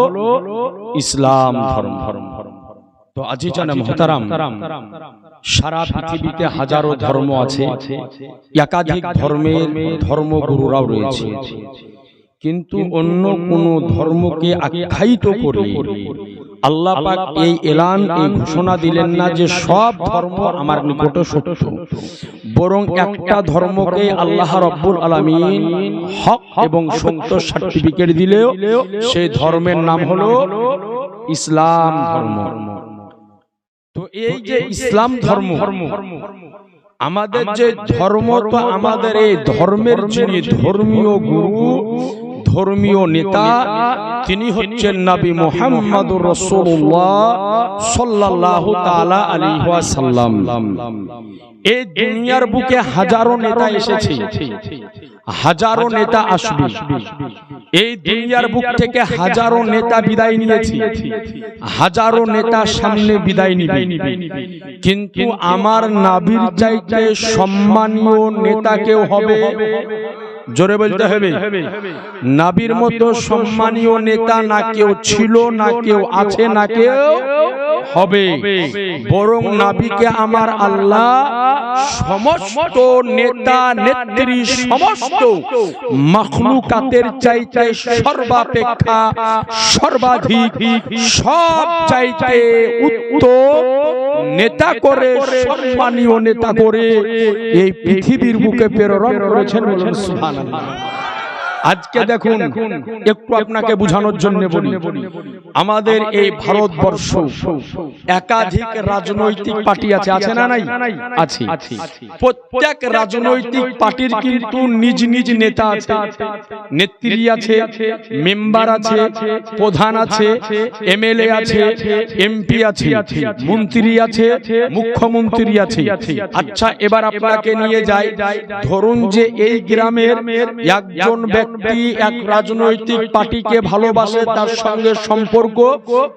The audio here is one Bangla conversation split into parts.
হলো ইসলাম ধর্ম। তো আজি জানে মহতারাম সারা পৃথিবীতে হাজারো ধর্ম আছে। একাধিক ধর্মের ধর্মগুরুরাও রয়েছে। কিন্তু অন্য কোন ধর্মকে আখ্যায়িত করে আল্লাহ পাক এই এলান এই ঘোষণা দিলেন না যে সব ধর্ম আমার নিকট সত্য। বরং একটা ধর্মকে আল্লাহ রব্বুল আলামিন হক এবং সত্য সার্টিফিকেট দিলেও সেই ধর্মের নাম হলো ইসলাম ধর্ম। তো এই যে ইসলাম ধর্ম আমাদের যে ধর্ম তো আমাদের এই ধর্মের যিনি ধর্মীয় গুরু ধর্মীয় নেতা তিনি হচ্ছেন নবী মোহাম্মদুর সাল্লাল্লাহু তাআলা আলাইহি এই দুনিয়ার বুকে হাজারো নেতা এসেছে। হাজারো নেতা আসবে। এই দুনিয়ার বুক থেকে হাজারো নেতা বিদায় নিয়েছে। হাজারো নেতা সামনে বিদায় নিবে। কিন্তু আমার নাবির চাইতে সম্মানীয় নেতা কেউ হবে? জোরে বলতে হবে। নাবির মতো সম্মানীয় নেতা না কেউ ছিল না কেউ আছে না কেউ হবে। বরং নাবিকে আমার আল্লাহ সমস্ত নেতা নেত্রী সমস্ত মখলুকাতের চাইতে সর্বাপেক্ষা সর্বাধিক সব চাইতে উত্তম নেতা করে সম্মানীয় নেতা করে এই পৃথিবীর বুকে প্রেরণ করেছেন বলুন। সুবহানাল্লাহ আজকে দেখুন একটু আপনাকে বোঝানোর জন্য বলি। আমাদের এই ভারতবর্ষ একাধিক রাজনৈতিক পার্টি আছে আছে না নাই? আছে প্রত্যেক রাজনৈতিক পার্টির কিন্তু নিজ নিজ নেতা আছে। নেত্রী আছে মেম্বার আছে প্রধান আছে এমএলএ আছে এমপি আছে মন্ত্রী আছে মুখ্যমন্ত্রী আছে। আচ্ছা এবার আপনাকে নিয়ে যাই। ধরুন যে এই গ্রামের একজন ব্যক্তি এক রাজনৈতিক পার্টিকে ভালোবাসে তার সঙ্গে সম্পর্ক?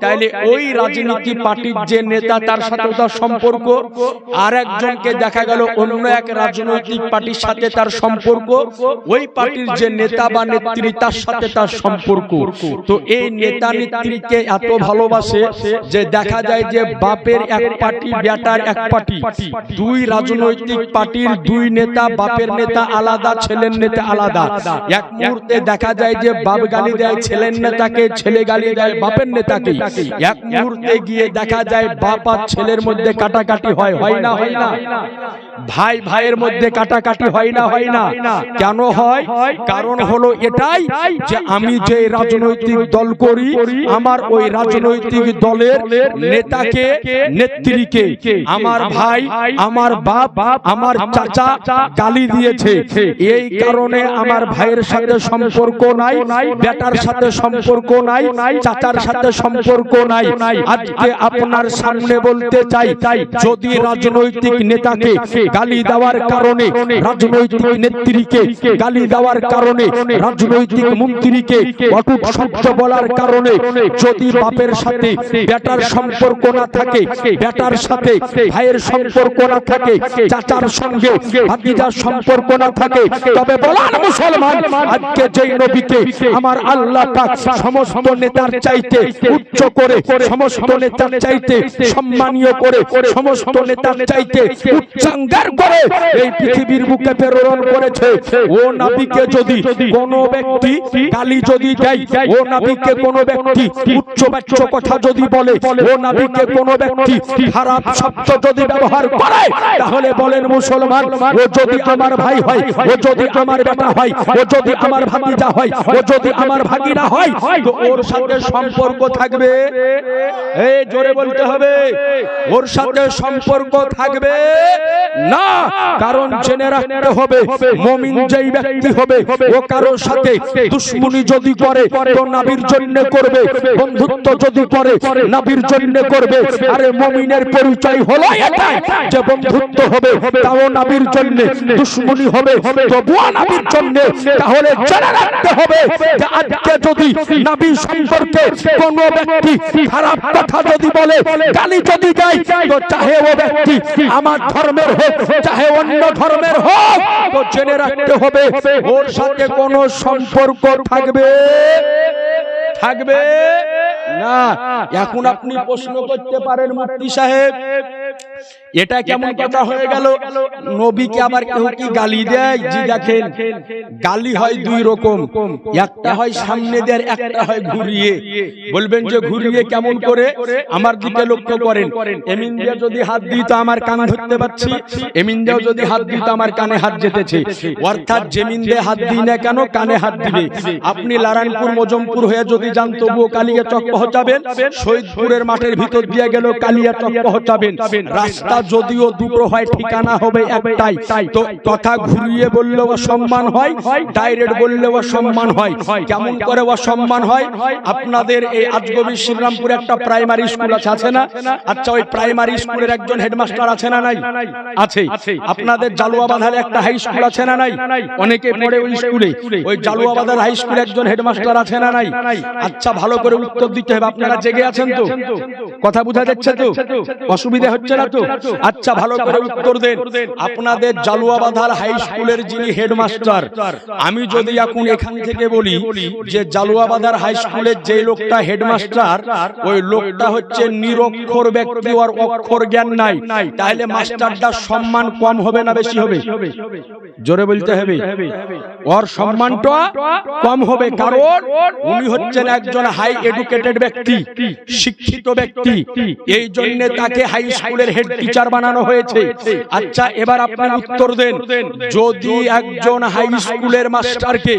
তাইলে ওই রাজনীতি পার্টির যে নেতা তার সাথে তার সম্পর্ক। আর একজনকে দেখা গেল অন্য এক রাজনৈতিক পার্টির সাথে তার সম্পর্ক। ওই পার্টির যে নেতা বা নেত্রী তার সাথে তার সম্পর্ক। তো এই নেতা নেত্রীকে এত ভালোবাসে যে দেখা যায় যে বাপের এক পার্টি বেটার এক পার্টি। দুই রাজনৈতিক পার্টির দুই নেতা বাপের নেতা আলাদা ছেলের নেতা। আলাদা এক মুহূর্তে দেখা যায় যে বাপ গালি দেয় ছেলের নেতাকে ছেলে গালি দেয় বাপের নেতাকে। এক মুহূর্তে গিয়ে দেখা যায় বাপ আর ছেলের মধ্যে কাটাকাটি হয় হয় না হয় না। ভাই ভাইয়ের মধ্যে কাটাকাটি হয় না হয় না। কেন হয়? কারণ হলো এটাই যে আমি যে রাজনৈতিক দল করি আমার ওই রাজনৈতিক দলের নেতাকে নেত্রীকে। আমার ভাই আমার বাপ আমার চাচা গালি দিয়েছে। এই কারণে আমার ভাইয়ের সাথে সম্পর্ক নাই, বেটার সাথে সম্পর্ক নাই, চাচার সাথে সম্পর্ক নাই। আজকে আপনার সামনে বলতে চাই, যদি রাজনৈতিক নেতাকে গালি দেওয়ার কারণে, রাজনৈতিক নেত্রীকে গালি দেওয়ার কারণে, রাজনৈতিক মন্ত্রীকে অটুট শব্দ বলার কারণে, যদি বাপের সাথে বেটার সম্পর্ক না থাকে, বেটার সাথে ভাইয়ের সম্পর্ক না থাকে, চাচার সঙ্গে ভাতিজার সম্পর্ক না থাকে, তবে বলার মুসলমান আজকে যেই নবীকে আমার আল্লাহ পাক সমস্ত নেতার চাইতে উচ্চ করে, সমস্ত নেতার চাইতে সম্মানীয় করে, সমস্ত নেতার চাইতে উচ্চাঙ্গার করে এই পৃথিবীর বুকে প্রেরণ করেছে। ও নবীকে যদি কোন ব্যক্তি গালি যদি দেয়, ও নবীকে কোন ব্যক্তি উচ্চ বাচ্চ কথা যদি বলে, ও নবীকে কোন ব্যক্তি খারাপ শব্দ যদি ব্যবহার করে, তাহলে বলেন মুসলমান, ও যদি আমার ভাই হয়, ও যদি আমার বেটা হয়, ও যদি আমার ভাতিজা হয় ও যদি আমার ভাগিনা হয় তো ওর সাথে সম্পর্ক থাকবে। এই জোরে বলতে হবে ওর সাথে সম্পর্ক থাকবে। না কারণ জেনে রাখতে হবে মমিন যেই ব্যক্তি হবে ও কারোর সাথে দুশ্মনী যদি করে তো নাবির জন্য করবে বন্ধুত্ব যদি করে নাবির জন্য করবে। আরে মমিনের পরিচয় হলো এটা যে বন্ধুত্ব হবে তাও নাবির জন্য দুশ্মনী হবে তবুও নাবির জন্য তাহলে জেনে রাখতে হবে। যে আজকে যদি নাবি সম্পর্কে কোন ব্যক্তি খারাপ কথা যদি বলে গালি যদি দেয় তো চাহে ও ব্যক্তি আমার ধর্মের হোক চাহে অন্য ধর্মের হোক তো জেনে রাখতে হবে ওর সাথে কোনো সম্পর্ক থাকবে? থাকবে? না। এখন আপনি প্রশ্ন করতে পারেন মুফতি সাহেব। এটা কেমন কথা হয়ে গেল? নবীকে আবার কেউ কি গালি দেয়? জি দেখেন গালি হয় দুই রকম। একটা হয় সামনে দেয় একটা হয় ঘুরিয়ে। বলবেন যে ঘুরিয়ে কেমন করে? আমার দিকে লক্ষ্য করেন। এমিন দিয়ে যদি হাত দিই তো আমার কান ধরতে পারছি। এমিন দিয়েও যদি হাত দিই তো আমার কানে হাত যেতেছে। অর্থাৎ জেমিন দিয়ে হাত দিই না কেন কানে হাত দিবে? আপনি লারানপুর মজমপুর হয়ে যদি যান তবুও কালিয়া চক পৌঁছাবেন শহীদপুরের মাঠের ভিতর দিয়ে গেল কালিয়া চক পৌঁছাবেন রাস্তা যদিও দুটো হয়, ঠিকানা হবে একটাই। তো কথা ঘুরিয়ে বললে সম্মান হয়, ডাইরেক্ট বললে সম্মান হয়। কেমন করে সম্মান হয়? আপনাদের এই আজগবি শ্রীরামপুরে একটা প্রাইমারি স্কুল আছে আছে না? আচ্ছা ওই প্রাইমারি স্কুলের একজন হেডমাস্টার আছে না নাই? আছে। আপনাদের জালুয়া বাঁধালে একটা হাই স্কুল আছে না নাই? অনেকে পড়ে ওই স্কুলে। ওই জালুয়া বাঁধার হাই স্কুলে একজন হেডমাস্টার আছে না নাই? আচ্ছা ভালো করে উত্তর দিতে হবে। আপনারা জেগে আছেন তো? কথা বোঝা যাচ্ছে তো? অসুবিধা হচ্ছে না তো? আচ্ছা ভালো করে উত্তর দেন। আপনাদের জালুয়া বাঁধার হাই স্কুলের যিনি হেডমাস্টার আমি যদি এখন এখান থেকে বলি যে জালুয়া বাঁধার হাই স্কুলের যে লোকটা হেডমাস্টার ওই লোকটা হচ্ছে নিরক্ষর ব্যক্তি ওর অক্ষর জ্ঞান নাই। তাহলে মাস্টারটার সম্মান কম হবে না বেশি হবে জোরে বলতে হবে। ওর সম্মানটা কম হবে কারণ উনি হচ্ছেন একজন হাই এডুকেটেড ব্যক্তি শিক্ষিত ব্যক্তি এই জন্য তাকে হাই স্কুলের হেড টিচার বানানো হয়েছে। আচ্ছা এবার আপনার উত্তর দেন। যদি একজন হাই স্কুলের মাস্টারকে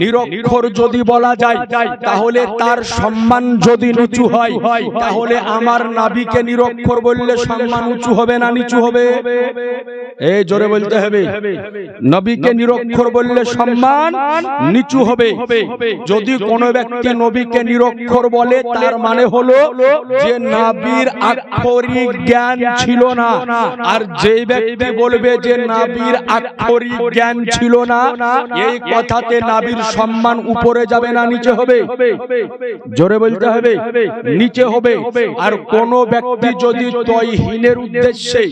নিরক্ষর যদি বলা যায় তাহলে তার সম্মান যদি নিচু হয় তাহলে আমার নাবিকে নিরক্ষর বললে সম্মান উঁচু হবে না নিচু হবে? এই জোরে বলতে হবে। নবীকে নিরক্ষর বললে সম্মান নিচু হবে। যদি কোনো ব্যক্তি নবীকে নিরক্ষর বলে তার মানে হলো যে নাবির আক্ষরিক জ্ঞান ছিল না। আর যে ব্যক্তি বলবে যে নাবির আক্ষরিক জ্ঞান ছিল না, এই কথাতে নাবির সম্মান উপরে যাবে না, নিচে হবে। জোরে বলতে হবে, নিচে হবে। আর কোন ব্যক্তি যদি তয়হীনের উদ্দেশ্যে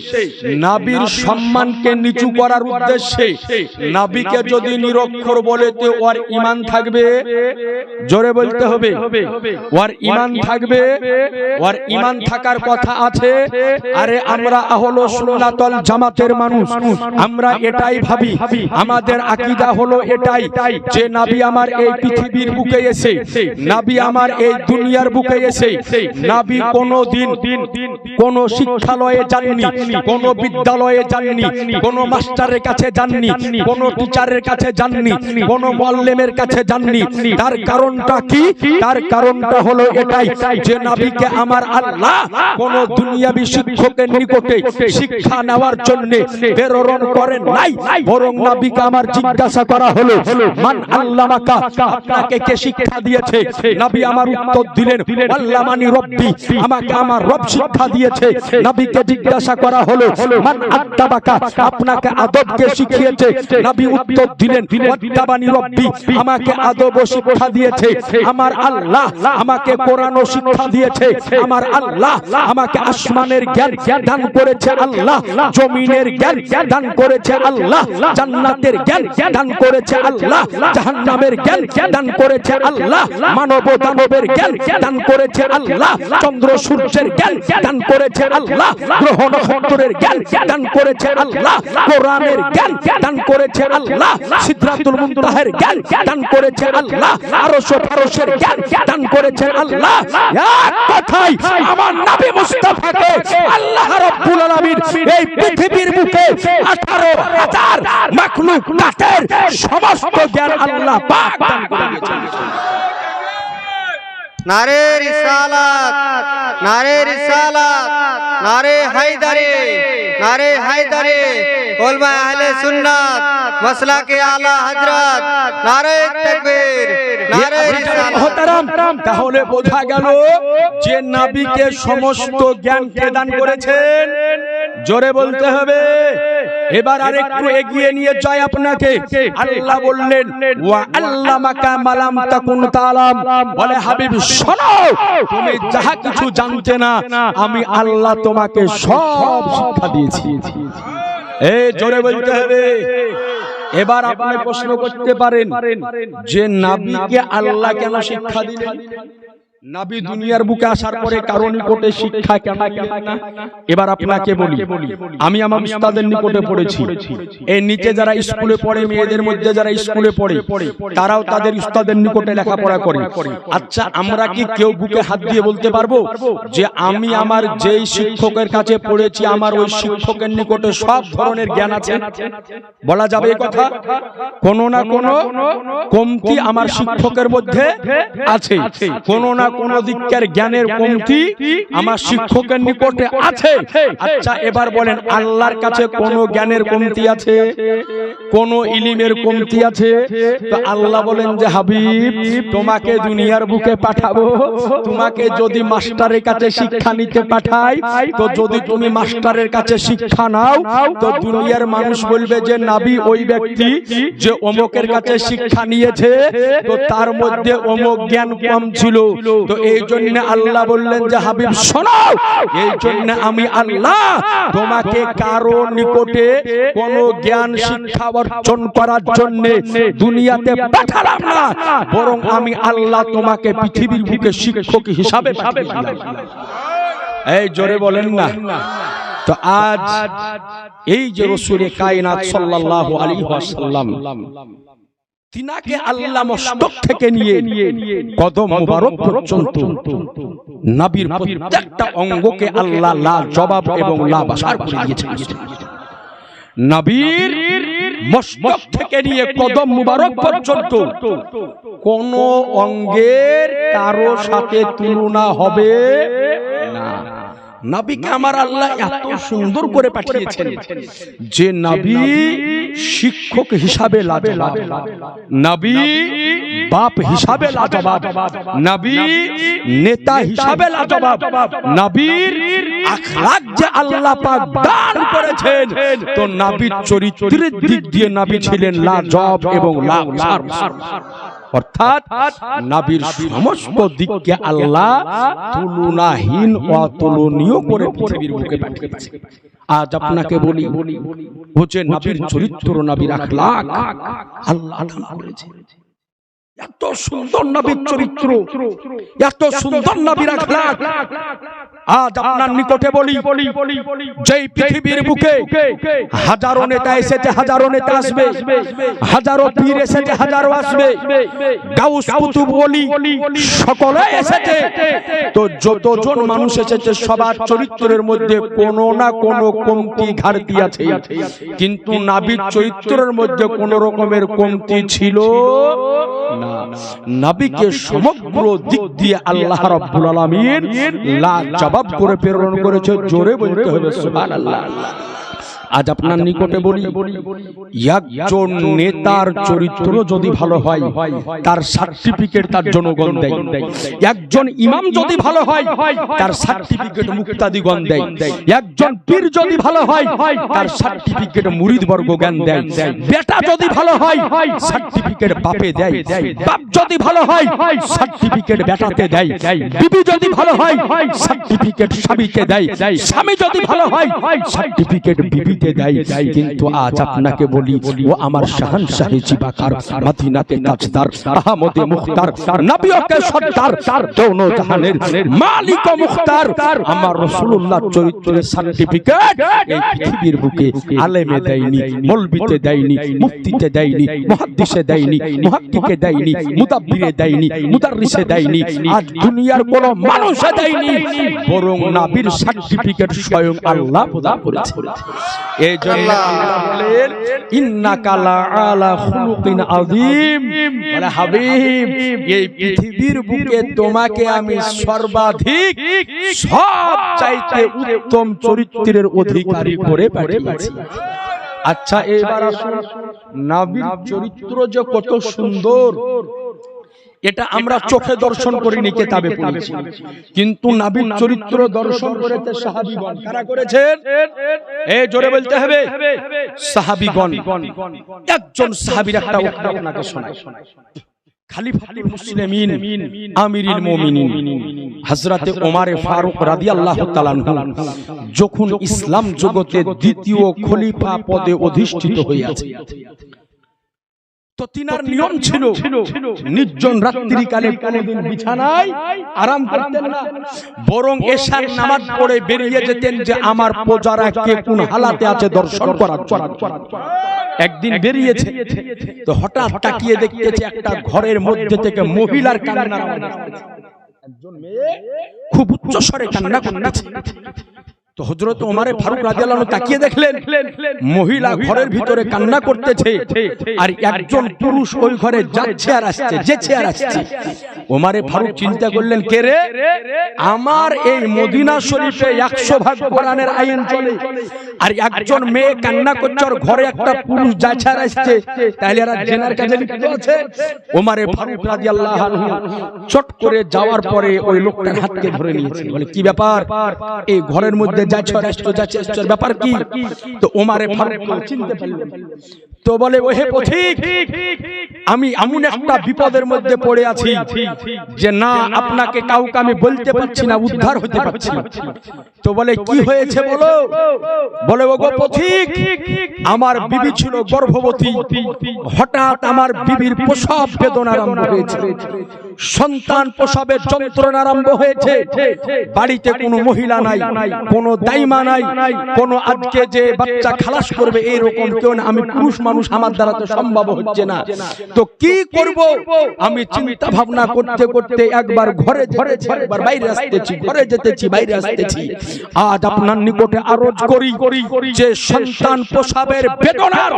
নাবির সম্মানকে নিচু করার উদ্দেশ্যে নাবিকে যদি নিরক্ষর বলে তো ওর ইমান থাকবে, জোরে বলতে হবে, ওর ইমান থাকবে, ওর ইমান থাকার কথা আছে। আরে আমরা হলো সুন্নাতল জামাতের মানুষ। আমরা এটাই ভাবি। আমাদের হলো এটাই যে নাবি আমার এই পৃথিবীর বুকে এসে, নাবি আমার এই দুনিয়ার বুকে এসে, নাবি কোনো দিন কোন শিক্ষালয়ে যাননি, কোন বিদ্যালয়ে যাননি, কোন মাস্টারের কাছে যাননি, কোন টিচারের কাছে যাননি, কোন কাছে যাননি। তার কারণটা কি? তার কারণটা হলো এটাই যে নাবিকে আমার আল্লাহ কোন দুনিয়াবি শিক্ষকের নিকটে শিক্ষা নেওয়ার জন্য প্রেরণ করেন নাই। বরং নাবিকে আমার জিজ্ঞাসা করা হলো, মান আল্লামাকা, আপনাকে কে শিক্ষা দিয়েছে? নবী আমার উত্তর দিলেন, আল্লামানি রব্বি, আমাকে আমার রব শিক্ষা দিয়েছে। নবীকে জিজ্ঞাসা করা হলো, মান আত্তাবাকা, আপনাকে আদবকে শিখিয়েছে? নবী উত্তর দিলেন, আত্তাবানি রব্বি, আমাকে আদব ও শিক্ষা দিয়েছে। আমার আল্লাহ, আমাকে কোরআন ও শিক্ষা দিয়েছে। আমার আল্লাহ, আমাকে আসমানের জ্ঞান দান করেছে আল্লাহ জমিনের জ্ঞান দান করেছে আল্লাহ জান্নাতের জ্ঞান দান করেছে আল্লাহ জাহান্নামের জ্ঞান দান করেছে আল্লাহ মানব দানবের জ্ঞান দান করেছে আল্লাহ চন্দ্র সূর্যের জ্ঞান দান করেছে আল্লাহ গ্রহ নক্ষত্রের জ্ঞান দান করেছে আল্লাহ কোরআনের জ্ঞান দান করেছে আল্লাহ সিদরাতুল মুনতাহের জ্ঞান দান করেছে আল্লাহ আরশ ফারশের জ্ঞান দান করেছে আল্লাহ এক কথাই আমার নবী মুস্তাফাকে আল্লাহ রাব্বুল আলামিন এই পৃথিবীর বুকে 18000 মাখলুকাতের সমস্ত জ্ঞান আল্লাহ পাক দান করে নারে রিসালাত নারে রিসালাত নারে হায়দারে নারে হায়দারে উলমা আহলে সুন্নাত মাসলা কে আলা হযরত নারে তাকবীর নারে রিসালাত। মহতারাম তাহলে বোঝা গেল যে নাবিকে সমস্ত জ্ঞান প্রদান করেছেন। জোরে বলতে হবে এবার আরেকটু এগিয়ে নিয়ে যাই আপনাকে। আল্লাহ বললেন, ওয়া আল্লামাকা মালাম তাকুন তালাম। বলে, হাবিব, শোনো, তুমি যাহা কিছু জানতে না, আমি আল্লাহ তোমাকে সব শিক্ষা দিয়েছি। এই জোরে বলতে হবে। এবার আপনি প্রশ্ন করতে পারেন যে, নাবিকে আল্লাহ কেন শিক্ষা দিলেন? নাবি দুনিয়ার বুকে আসার পরে কারও নিকটে শিক্ষা কেন না? এবার আপনাকে বলি আমি আমার উস্তাদের নিকটে পড়েছি। এই নিচে যারা স্কুলে পড়ে মেয়েদের মধ্যে যারা স্কুলে পড়ে তারাও তাদের উস্তাদের নিকটে লেখাপড়া করে। আচ্ছা আমরা কি কেউ বুকে হাত দিয়ে বলতে পারব যে আমি আমার যেই শিক্ষকের কাছে পড়েছি আমার ওই শিক্ষকের নিকটে সব ধরনের জ্ঞান আছে। বলা যাবে কথা? কোনো না কোনো কমতি আমার শিক্ষকের মধ্যে আছে কোনো না কোনো দিকের জ্ঞানের কমতি আমার শিক্ষকের নিকটে আছে। আচ্ছা এবার বলেন, আল্লাহর কাছে কোনো জ্ঞানের কমতি আছে? কোন ইলিমের কমতি আছে? তো আল্লাহ বলেন যে, হাবিব, তোমাকে দুনিয়ার বুকে পাঠাবো। তোমাকে যদি মাস্টারের কাছে শিক্ষা নিতে পাঠাই, তো যদি তুমি মাস্টারের কাছে শিক্ষা নাও, তো দুনিয়ার মানুষ বলবে যে, নাবি ওই ব্যক্তি যে অমুকের কাছে শিক্ষা নিয়েছে, তো তার মধ্যে অমুক জ্ঞান কম ছিল। তো এই জন্য আল্লাহ বললেন যে, হাবিব এই জন্য আমি আল্লাহ তোমাকে কারও নিকটে কোন জ্ঞান, শিক্ষা অর্জন করার জন্য দুনিয়াতে পাঠালাম না। বরং আমি আল্লাহ তোমাকে পৃথিবীর বুকে শিক্ষক হিসাবে এই জোরে বলেন না। তো আজ এই যে রসুরে কায়নাত সাল্লাল্লাহু আলাইহি ওয়াসাল্লাম তিনাকে আল্লাহ মস্তক থেকে নিয়ে কদম মুবারক পর্যন্ত নবীর প্রত্যেকটা অঙ্গকে আল্লাহ লা জবাব এবং লা বাসার করে দিয়েছেন। নবীর মস্তক থেকে নিয়ে কদম মুবারক পর্যন্ত কোন অঙ্গের কারও সাথে তুলনা হবে না। নবীকে আমার আল্লাহ এত সুন্দর করে পাঠিয়েছেন। যে নবী শিক্ষক হিসাবে লাজবাব নবী বাপ হিসাবে লাজবাব নবী নেতা হিসাবে লাজবাব নবীর আখলাক যে আল্লাহ পাক দান করেছেন তো নবীর চরিত্রের দিক দিয়ে নবী ছিলেন লাজব এবং লাজব অর্থাৎ নাবির সমস্ত দিককে আল্লাহ তুলনাহীন অতুলনীয় করে পৃথিবীর বুকে পাঠিয়েছে। আজ আপনাকে বলি হচ্ছে নাবির চরিত্র নাবির আখলাক আল্লাহ করেছে। এত সুন্দর নবীর চরিত্র এত সুন্দর নবীর আখলাক আজ আপনার নিকটে বলি, যেই পৃথিবীর বুকে হাজারো নেতা এসেছে, হাজারো নেতা আসবে, হাজারো পীর এসেছে, হাজারো আসবে। সকলে এসেছে। তো যতজন মানুষ এসেছে, সবার চরিত্রের মধ্যে কোনো না কোনো কমতি, ঘাটতি আছে। কিন্তু নাবির চরিত্রের মধ্যে কোন রকমের কমতি ছিল নাবিকে সমগ্র দিক দিয়ে আল্লাহ রাব্বুল আলামিন লা জবাব করে প্রেরণ করেছে জোরে বলতে হবে। সুবহানাল্লাহ। আজ আপনার নিকটে বলি একজন নেতার চরিত্র যদি ভালো হয় তার সার্টিফিকেট তার জনগণ দেয়। একজন ইমাম যদি ভালো হয় তার সার্টিফিকেট মুক্তাদিগণ দেয়। একজন পীর যদি ভালো হয় তার সার্টিফিকেট মুরিদ বর্গ জ্ঞান দেয়। বেটা যদি ভালো হয় সার্টিফিকেট বাপে দেয়। বাপ যদি ভালো হয় সার্টিফিকেট বেটাতে দেয়। বিবি যদি ভালো হয় সার্টিফিকেট স্বামীকে দেয়। স্বামী যদি ভালো হয় সার্টিফিকেট বিবিতে দেয়। কিন্তু আজ আপনাকে বলি ও আমার শাহান শাহী জিবাকার মদিনাতে তাজদার আহমদে মুখতার নবিয়কে সর্দার দোনো জাহানের মালিক ও মুখতার আমার রাসূলুল্লাহ চরিত্রের সার্টিফিকেট এই পৃথিবীর বুকে আলেমে দেয়নি মৌলবিতে দেয়নি মুফতিতে দেয়নি মুহাদ্দিসে দেয়নি মুহাক্কিকে দেয়নি মুদাব্বিরে দেয়নি মুদাররিসে দেয়নি আজ দুনিয়ার কোন মানুষে দেয়নি বরং নবীর সার্টিফিকেট স্বয়ং আল্লাহ প্রদান করেছে। এই জন্য আল্লাহ বলেন ইন্নাকা লাআলা খুলুকিন আযীম। বলে হাবিব এই পৃথিবীর বুকে তোমাকে আমি সর্বাধিক সব চাইতে উত্তম চরিত্রের অধিকারী করে পাঠিয়েছি। আচ্ছা এবার আসুন নাবির চরিত্র যে কত সুন্দর। এটা আমরা চোখে দর্শন করিনি কেতাবে পড়েছি। কিন্তু নাবির চরিত্র দর্শন করেছে সাহাবীগণ। কারা করেছেন? এ জোরে বলতে হবে সাহাবীগণ। একজন সাহাবীর একটা উক্তি আপনাকে শোনাই। খালিফাতুল মুসলিমিন আমিরুল মুমিনিন। হযরতে ওমর ফারুক রাদিয়াল্লাহু তাআলা যখন ইসলাম জগতে দ্বিতীয় খলিফা পদে অধিষ্ঠিত হইয়াছে। তো তিনার নিয়ম ছিল নির্জন রাত্রিকালে কোনোদিন বিছানায় আরাম করতেন না। বরং এশার নামাজ পড়ে বেরিয়ে যেতেন যে আমার প্রজারা কে কোন হালাতে আছে দর্শন করার একদিন বেরিয়েছে। তো হঠাৎ তাকিয়ে দেখতেছে একটা ঘরের মধ্যে থেকে মহিলার কান্নার আওয়াজ একজন মেয়ে খুব উচ্চ স্বরে কান্না করতেছে। তো হজরত ওমারে ফারুক আনহু তাকিয়ে দেখলেন মহিলা ঘরের ভিতরে কান্না করতেছে আর একজন পুরুষ ওই ঘরে যাচ্ছে আর আসছে যেছে আর আসছে। ওমারে ফারুক চিন্তা করলেন কে রে আমার এই মদিনা শরীফে একশো ভাগ কোরআনের আইন চলে। আর একজন মেয়ে কান্না করছে আর ঘরে একটা পুরুষ যাচ্ছে আর আসছে। তাহলে এরা জেনার কাছে লিপ্ত আছে ওমারে ফারুক রাদিয়াল্লাহু আনহু চট করে যাওয়ার পরে ওই লোকটার হাতকে ধরে নিয়েছে। বলে কি ব্যাপার? এই ঘরের মধ্যে যাচ্ছে ব্যাপার কি? তো ওমারে ফারুক চিনতে পারলেন। তো বলে ওহে পথিক আমি এমন একটা বিপদের মধ্যে পড়ে আছি যে না আপনাকে কাউকে আমি বলতে পারছি না উদ্ধার হতে পারছি না। তো বলে কি হয়েছে বলো? বলে? ও গো পথিক আমার বিবি ছিল গর্ভবতী। হঠাৎ আমার বিবির প্রসব বেদনা আরম্ভ হয়েছে। সন্তান প্রসবের যন্ত্রণা আরম্ভ হয়েছে। বাড়িতে কোনো মহিলা নাই কোনো দাইমা নাই কোনো আজকে যে বাচ্চা খালাস করবে এইরকম কেউ না আমি পুরুষ মানুষ আমার দ্বারা তো সম্ভব হচ্ছে না। তো কি করব? আমি চিন্তা ভাবনা করতে করতে একবার ঘরে যেতেছি একবার বাইরে আসতেছি ঘরে যেতেছি বাইরে আসতেছি। আজ আপনার নিকটে আরজ করি যে সন্তান প্রসবের বেদনার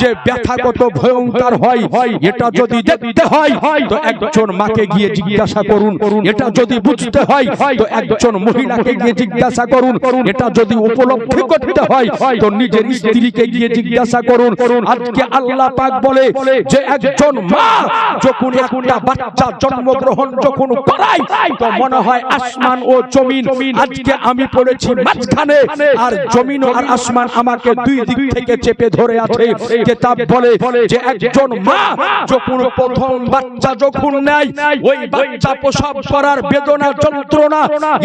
যে ব্যথাগত ভয়ঙ্কর হয়, এটা যদি দেখতে হয়, তো একজন মাকে গিয়ে জিজ্ঞাসা করুন। এটা যদি বুঝতে হয়, তো একজন মহিলাকে গিয়ে জিজ্ঞাসা করুন। এটা যদি উপলব্ধি করতে হয়, তো নিজের স্ত্রীকে গিয়ে জিজ্ঞাসা করুন। আজকে আল্লাহ পাক বলে যে একজন মা যখন একটা বাচ্চা জন্মগ্রহণ যখন করায়, তো মনে হয় আসমান ও জমিন, আজকে আমি পড়েছি মাঝখানে। আর জমিন আর আসমান আমাকে দুই দিক থেকে চেপে ধরে আছে। কিতাব বলে যে একজন মা যখন প্রথম বাচ্চা যখন নেয় ওই বাচ্চা প্রসব করার বেদনা যন্ত্রণা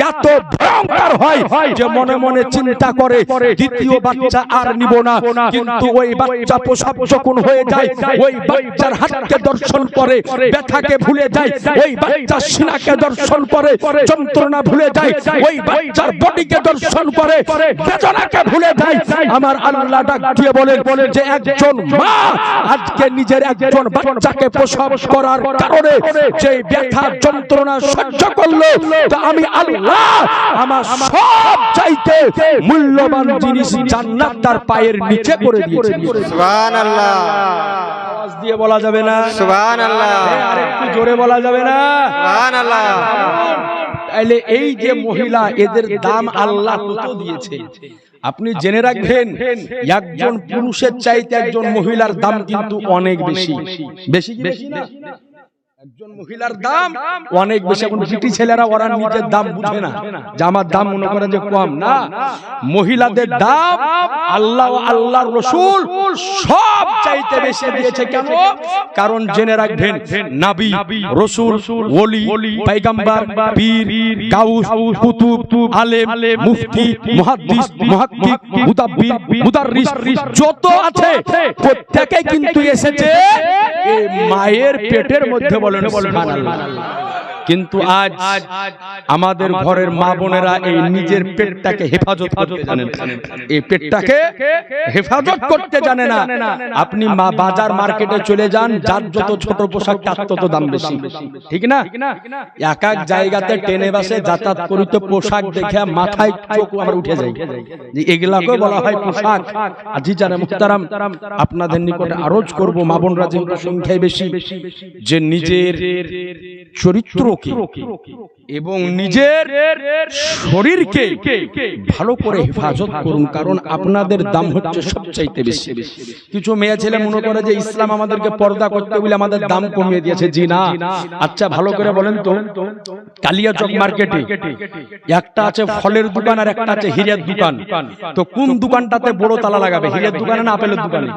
এত ভয়ঙ্কর হয় যে মনে মনে চিন্তা করে দ্বিতীয় বাচ্চা আর নিব না। কিন্তু ওই বাচ্চা প্রসব যখন হয়ে যায় ওই বাচ্চার হাতকে দর্শন করে ব্যথাকে ভুলে যায় ওই বাচ্চার সিনাকে দর্শন করে যন্ত্রণা ভুলে যায় ওই বাচ্চার বডিকে দর্শন করে বেদনাকে ভুলে যায়। আমার আল্লাহ ডাক দিয়ে বলেন যে একজন মা আজকে নিজের একজন বাচ্চাকে প্রসব করার কারণে যে ব্যথা যন্ত্রণা সহ্য করল তা আমি আল্লাহ আমার সব চাইতে মূল্যবান জিনিস জান্নাত তার পায়ের নিচে করে দিয়েছে। সুবহান আল্লাহ আওয়াজ দিয়ে বলা যাবে না? সুবহান আল্লাহ আর একটু জোরে বলা যাবে না? সুবহান আল্লাহ। তাহলে এই যে মহিলা এদের দাম আল্লাহ কত দিয়েছে? আপনি জেনে রাখবেন একজন পুরুষের চাইতে একজন মহিলার দাম কিন্তু অনেক বেশি। বেশি। বেশি না? একজন মহিলার দাম। অনেক বেশি এখন বিটি ছেলেরা ওরা নিজের দাম বুঝে না। যে আমার দাম মনে করে যে কম না। মহিলাদের দাম আল্লাহ আল্লাহর রসুল সব চাইতে বেশি দিয়েছে কেন? কারণ জেনে রাখবেন নাবি রসুল ওলি পাইগাম্বার পীর গাউস কুতুব আলেম মুফতি মুহাদ্দিস মুহাক্কিক মুদাব্বির মুদাররিস যত আছে প্রত্যেকে কিন্তু এসেছে এই মায়ের পেটের মধ্যে বলেন সুবহানাল্লাহ। কিন্তু আজ আমাদের ঘরের মা বোনেরা এই নিজের পেটটাকে হেফাজত করতে জানেন। এই পেটটাকে হেফাজত করতে জানে না। আপনি মা বাজার মার্কেটে চলে যান যার যত ছোট পোশাক তার তত দাম বেশি। ঠিক না? এক এক জায়গাতে ট্রেনে বাসে যাতায়াত করিতে পোশাক দেখে মাথায় চোখ আমার উঠে যায়। যে এগুলাকে বলা হয় পোশাক। আজি জানে মুখতারাম আপনাদের নিকটে আরজ করব মা বোনরা যেহেতু সংখ্যায় বেশি যে নিজের চরিত্রকে এবং নিজের শরীরকে ভালো করে হেফাজত করুন কারণ আপনাদের দাম হচ্ছে সবচাইতে বেশি। কিছু মেয়ে ছেলে মনে করে যে ইসলাম আমাদেরকে পর্দা করতে বলে আমাদের দাম কমিয়ে দিয়েছে। জি না। আচ্ছা ভালো করে বলেন তো। কালিয়াচক মার্কেটে একটা আছে ফলের দোকান আর একটা আছে হীরের দোকান। তো কোন দোকানটাতে বড় তালা লাগাবে? হীরের দোকানে না আপেলের দোকানে?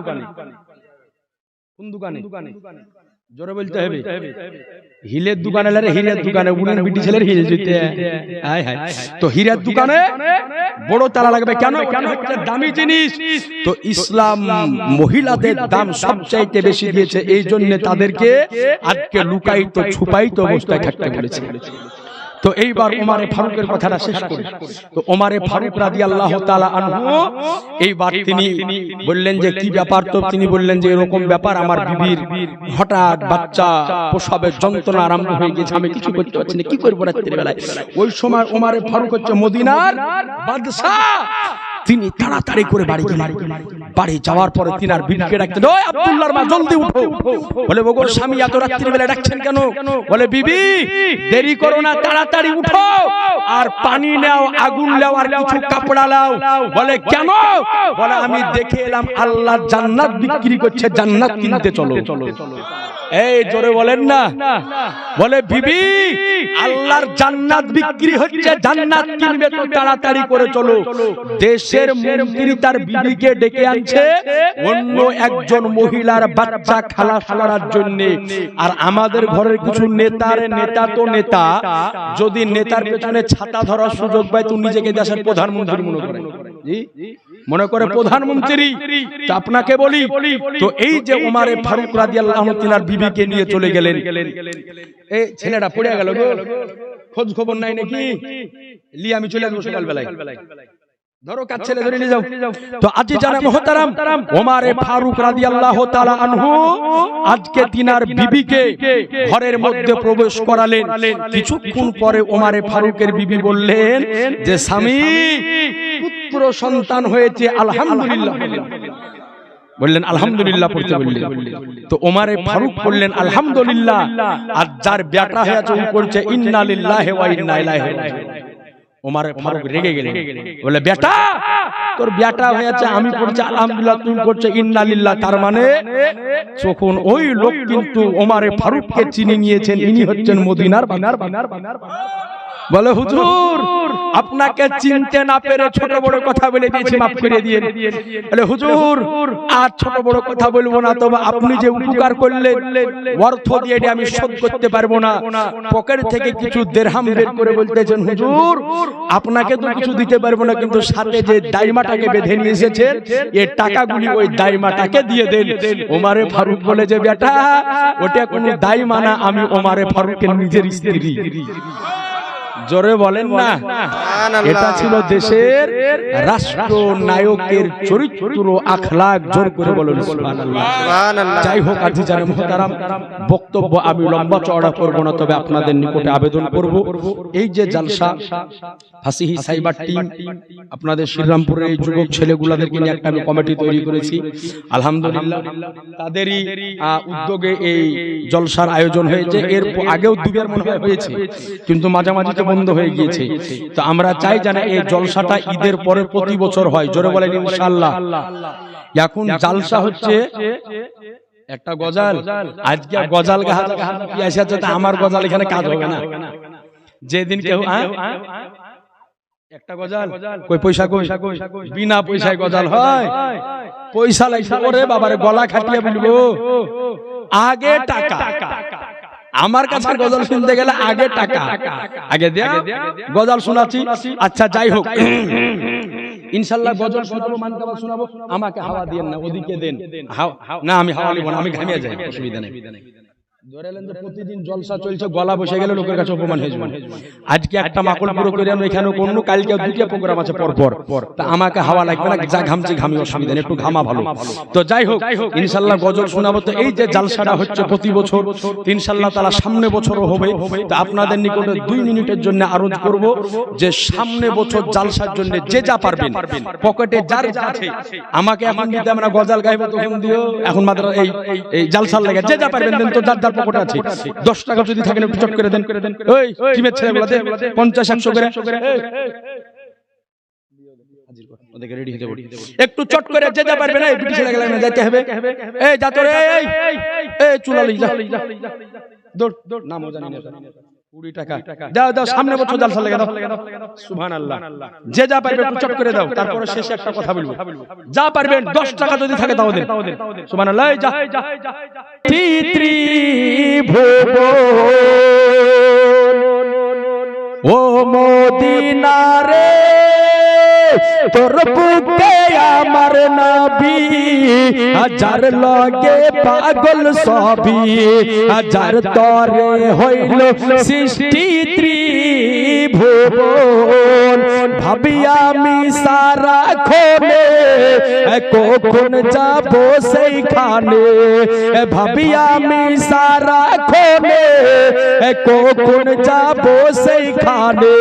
কোন দোকানে? জোরে বলতে হবে। হিলের দোকানে লারে হিরের দোকানে বিটি ছেলের হিল জিতে। হাই হাই তো হিরের দোকানে বড় তালা লাগবে কেন? কেন? হচ্ছে দামি জিনিস। তো ইসলাম মহিলাদের দাম সবচাইতে বেশি দিয়েছে। এই জন্য তাদেরকে আজকে লুকাইতো ছুপাইতো অবস্থায় থাকতে বলেছে। তো এইবার ওমারে ফারুকের কথাটা শেষ করি। তো ওমারে ফারুক রাজি আল্লাহ এইবার তিনি বললেন যে, কি ব্যাপার তো? তিনি বললেন যে, এরকম ব্যাপার আমার বিবির হঠাৎ বাচ্চা প্রসবের যন্ত্রণা আরম্ভ হয়ে গেছে, আমি কিছু করতে পারছি না, কি করব রাত্রিবেলায়? ওই সময় ওমারে ফারুক হচ্ছে মদিনার বাদশাহ। তিনি তাড়াতাড়ি করে বাড়ি গেলেন। বাড়ি যাওয়ার পরে তিনি আর বিবিকে ডাকতেন, ওই আব্দুল্লাহর মা, জলদি উঠো। বলে, ওগো স্বামী, এত রাত্রির বেলা ডাকছেন কেন? বলে, বিবি, দেরি করো না, তাড়াতাড়ি উঠো। আর পানি নাও, আগুন নাও, আর কিছু কাপড়া নাও। বলে, কেন? বলে, আমি দেখে এলাম আল্লাহ জান্নাত বিক্রি করছে, জান্নাত কিনতে চলো। এই জোরে বলেন না। বলে বিবি আল্লাহর জান্নাত বিক্রি হচ্ছে জান্নাত কিনবে তো তাড়াতাড়ি করে চলো। দেশের মন্ত্রী তার বিবিকে ডেকে আনছে অন্য একজন মহিলার বাচ্চা খালাস করার জন্য। আর আমাদের ঘরের কিছু নেতার নেতা তো নেতা যদি নেতার পেছনে ছাতা ধরার সুযোগ পায় তো নিজেকে দেশের প্রধানমন্ত্রী মনে করে। জি? মনে করে প্রধানমন্ত্রী আপনাকে বলি তো এই যে উমারে ফারুক রাজি আল্লাহ তিনার বিবিকে নিয়ে চলে গেলেন। এই ছেলেটা পড়ে গেল গো। খোঁজ খবর নাই নাকি? লি আমি চলে আসব সকালবেলায়। ধরো কাজ ছেলে ধরে নিয়ে যাও। তো আজি জানা মহতারাম ওমারে ফারুক রাদিয়াল্লাহু তাআলা আনহু আজকে তিনার বিবিকে ঘরের মধ্যে প্রবেশ করালেন। কিছুক্ষণ পরে ওমারে ফারুকের বিবি বললেন যে স্বামী পুত্র সন্তান হয়েছে, আলহামদুলিল্লাহ। বললেন, আলহামদুলিল্লাহ পড়তে বললেন। তো ওমারে ফারুক বললেন, আলহামদুলিল্লাহ। আর যার বেটা হয়েছে, ও করছে, ইন্না লিল্লাহি ওয়া ইন্না ইলাইহি ওমার ফারুক রেগে গেলেন। বলে বেটা তোর বেটা হয়েছে, আমি পড়ছি, আলহামদুলিল্লাহ তুমি পড়ছো ইন্নালিল্লাহ তার মানে তখন ওই লোক কিন্তু ওমারে ফারুককে চিনে নিয়েছেন, ইনি হচ্ছেন মদিনার বানার বানার বানার বানার বলে হুজুর আপনাকে চিনতে না পেরে ছোট বড় কথা বলে দিয়েছি মাফ করে দিয়ে বলে হুজুর আর ছোট বড় কথা বলব না তবে আপনি যে উপকার করলেন অর্থ দিয়ে এটা আমি শোধ করতে পারব না। পকেট থেকে কিছু দেড়হাম বের করে বলতেছেন হুজুর আপনাকে তো কিছু দিতে পারব না কিন্তু সাথে যে দাইমাটাকে বেঁধে নিয়ে এসেছেন এই টাকাগুলি ওই দাইমাটাকে দিয়ে দেন। ওমারে ফারুক বলে যে বেটা ওটা কোনো দাইমা না আমি ওমারে ফারুকের নিজের স্ত্রী জোরে বলেন না। এটা ছিল দেশের রাষ্ট্র নায়কের চরিত্র আখলাক। জোর করে বলেন। যাই হোক আজি জানে মহতারাম বক্তব্য আমি লম্বা চওড়া করব না তবে আপনাদের নিকটে আবেদন করব। এই যে জালসা ফাসিহি সাইবার টিম আপনাদের শ্রীরামপুরের এই যুবক ছেলেগুলাদেরকে নিয়ে একটা আমি কমিটি তৈরি করেছি। আলহামদুলিল্লাহ তাদেরই উদ্যোগে এই জলসার আয়োজন হয়েছে। এর আগেও দুবার মনে হয় হয়েছে কিন্তু মাঝামাঝি তো বন্ধ হয়ে গিয়েছে। তো আমরা চাই জানা এই জলসাটা ঈদের পরে প্রতি বছর হয়। জোরে বলেন ইনশাআল্লাহ। এখন জালসা হচ্ছে একটা গজাল। আজকে গজাল তো আমার গজাল এখানে কাজ হবে না। যেদিন কেউ আ? একটা গজাল। কই, পয়সা কই? বিনা পয়সায় গজাল হয়। পয়সা লাগবে। ওরে বাবারে, গলা খাটিয়ে বলব। আগে টাকা। আমার কাছে গজল শুনতে গেলে আগে টাকা। আগে দেয়া। গজল শোনাচ্ছি। আচ্ছা যাই হোক। ইনশাল্লাহ গজল শোনাবো মানকাবা শোনাবো। আমাকে হাওয়া দিয়ে না ওদিকে দেন। হাও- না আমি হাওয়া নিব না আমি ঘামিয়ে যাই অসুবিধা নেই। প্রতিদিন জলসা চলছে গলা বসে গেলে লোকের কাছে অপমান হয়ে আজকে একটা মাকল পুরো করে এখানে কোন কালকে দুটো প্রোগ্রাম আছে পর পর তা আমাকে হাওয়া লাগবে না যা ঘামছি ঘামি অসুবিধা নেই একটু ঘামা ভালো। তো যাই হোক ইনশাল্লাহ গজল শোনাবো। তো এই যে জালসাটা হচ্ছে প্রতি বছর ইনশাল্লাহ তালা সামনে বছরও হবে। তো আপনাদের নিকটে দুই মিনিটের জন্য আরজ করব যে সামনে বছর জালসার জন্য যে যা পারবেন পকেটে যার যা আছে আমাকে এখন দিতে আমরা গজাল গাইবো তখন দিও এখন মাত্র এই এই জালসার লাগে যে যা পারবেন তো যার যার পকেটে আছে। দশ টাকা যদি থাকেন একটু চট করে দেন। ওই টিমের ছেলেগুলো পঞ্চাশ একশো করে। একটু চট করে যেতে পারবে না একটু দুটি ছেলে গেলে যেতে হবে। এই যা তোরে এই চুলালি যা। দৌড় দৌড়। নামও জানি না। কুড়ি টাকা। দাও দাও সামনে বছর জালসা লেগে দাও সুবহান আল্লাহ যে যা পারবে একটু করে দাও। তারপরে শেষে একটা কথা বলব। যা পারবেন দশ টাকা যদি থাকে তাও দেন সুবহান আল্লাহ যা তিত্রি ও মদিনারে। তোর বুকে আমার নবী হাজার লগে পাগল সবি হাজার তরে হইল সৃষ্টি ত্রিভুবন ভাবি আমি সারা খোলে কখন যাব সেইখানে? ভাবি আমি সারা খোলে কখন যাব সেইখানে?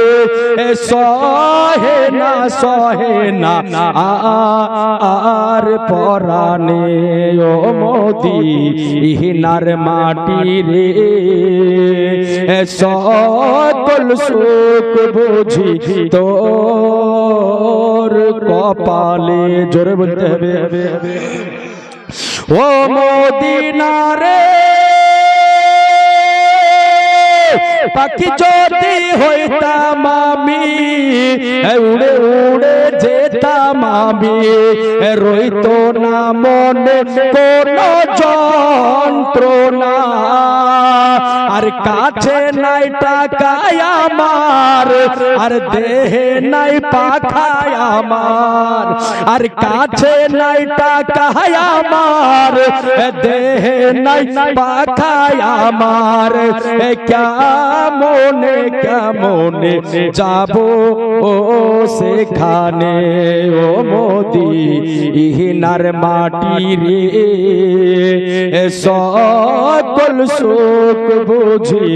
সহে না সহে না, আর পরানে ও মোদি, ইহিনার মাটি রে। সকল সুখ বুঝি তোর কপালে জোরে বলতে হবে। ও মদিনারে পাখি যদি হইতাম আমি উড়ে উড়ে যেতাম আমি, রইত না মনে, কোন যন্ত্রণা। আর কাছে নাই টাকায় আমার, আর দেহে নাই পাখায় আমার। আর কাছে নাই টাকায় আমার, দেহে নাই পাখায় আমার। কেমনে কেমনে যাব ও সেখানে ও মোদি ইহিনার মাটি রে সকল সুখ বুঝি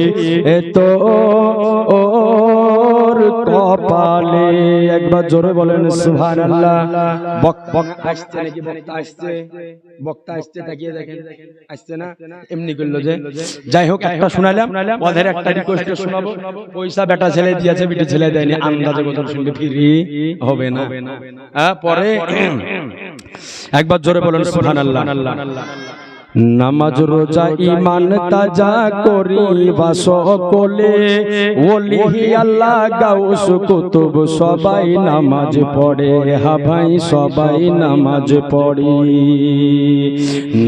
তো ওর কপালে একবার জোরে বলেন সুহান আল্লাহ আসছে নাকি, বক্তা আসছে? বক্তা আসছে, তাকিয়ে দেখেন। আসছে না? এমনি করল যে। যাই হোক, একটা শোনালাম ওদের একটা রিকোয়েস্ট শোনাবো। পয়সা বেটা ছেলে দিয়েছে, বিটে ছেলে দেয়নি। আন্দাজে কথা শুনলে ফিরি হবে না। হ্যাঁ পরে একবার জোরে বলেন সুহান আল্লাহ নামাজ, রোজা ইমান তাজা করি বাস কোলে ওলি আল্লাহ, গাউস কুতুব, সবাই নামাজ পড়ে হা ভাই, সবাই নামাজ পড়ি।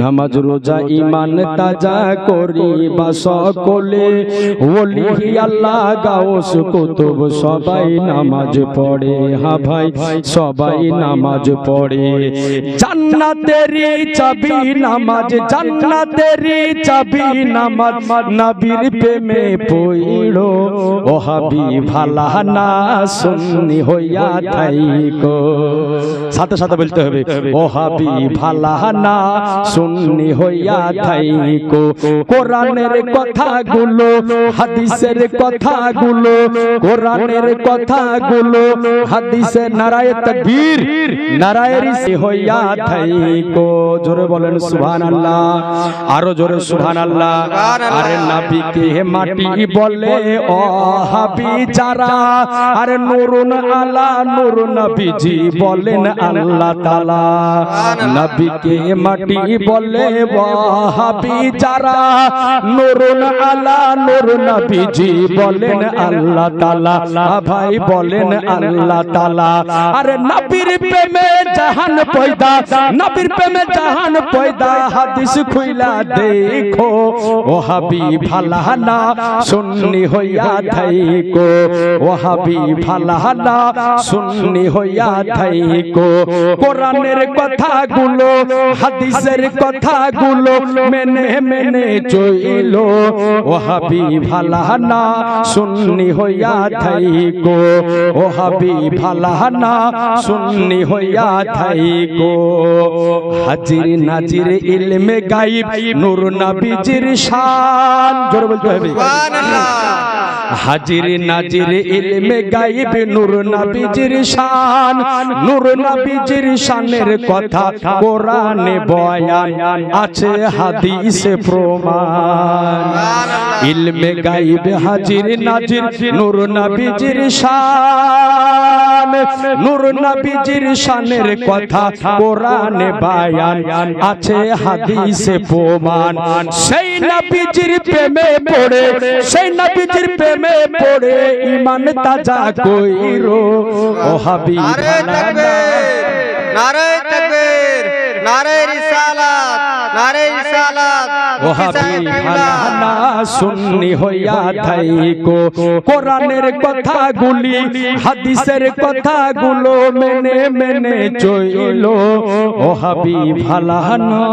নামাজ, রোজা ইমান তাজা করি বাস কোলে ওলি আল্লাহ, গাউস কুতুব, সবাই নামাজ পড়ে হা ভাই, সবাই নামাজ পড়ে। জান্নাতেরি চাবি নামাজ জান্নাতেরি চাবি নামাজ নবীর প্রেমে পইড়ো ও হাবি ভালা না সুন্নি হইয়া থাইকো। সাথে সাথে বলতে হবে, ও হাবি ভালা না সুন্নি হইয়া থাইকো। কোরআনের কথাগুলো, হাদিসের কথাগুলো, কোরআনের কথাগুলো, হাদিসে নারায়ে তাকবীর, নারায়ে রিসি হইয়া থাইকো। জোরে বলেন সুবহানাল্লাহ। আরও জোরে সুবহানাল্লাহ। আরে নবীকে মাটি বলে ও হাবি যারা, আরে নুরুন আলা নূর নবীজি বলেন আল্লাহ তাআলা। নবীকে মাটি বলে ও হাবি যারা, নুরুন আলা নূর নবীজি বলেন আল্লাহ তাআলা। ভাই বলেন আল্লাহ তাআলা। আরে নবীর প্রেমে জাহান পয়দা, নবীর প্রেমে জাহান পয়দা, হাদিস খুইলা দেখো ও হাবি ভালানা সুন্নি হইয়া থাইকো ও হাবি ভালানা সুন্নি হইয়া থাইকো। কোরআনের কথাগুলো, হাদিসের কথাগুলো মেনে মেনে চইলো ও হাবি ভালানা সুন্নি হইয়া থাইকো ও হাবি ভালানা সুন্নি হইয়া থাইকো। হাজির নাজির ইলমে গাইব নূর নবীজির শান। জোরে বলতে হবে। হাজির নাজির ইলমে গাইব নূর নবীজির শান। নূর নবীজির শানের কথা কোরআনে বয়ান আছে হাদিসে প্রমাণ। ইলমে গাইব হাজির নাজির নূর নবীজির শান। নূর নবীজির শানের কথা কোরআনে বায়ান আছে হাদিস হাদিসে প্রমাণ সেই নবীজির প্রেমে পড়ে সেই নবীজির প্রেমে পড়ে ইমান তাজা কইরো। ও হাবিব নারে তাকবীর নারে তাকবীর নারে রিসালাত। নারে রিসালাত ও হাবি ফালানা সুন্নি হইয়া থাইকো। কোরআনের কথাগুলি হাদিসের কথাগুলো মেনে মেনে চইলো। ও হাবি ফালানা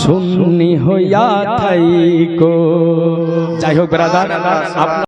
সুন্নি হইয়া থাইকো। যাই হোক ব্রাদার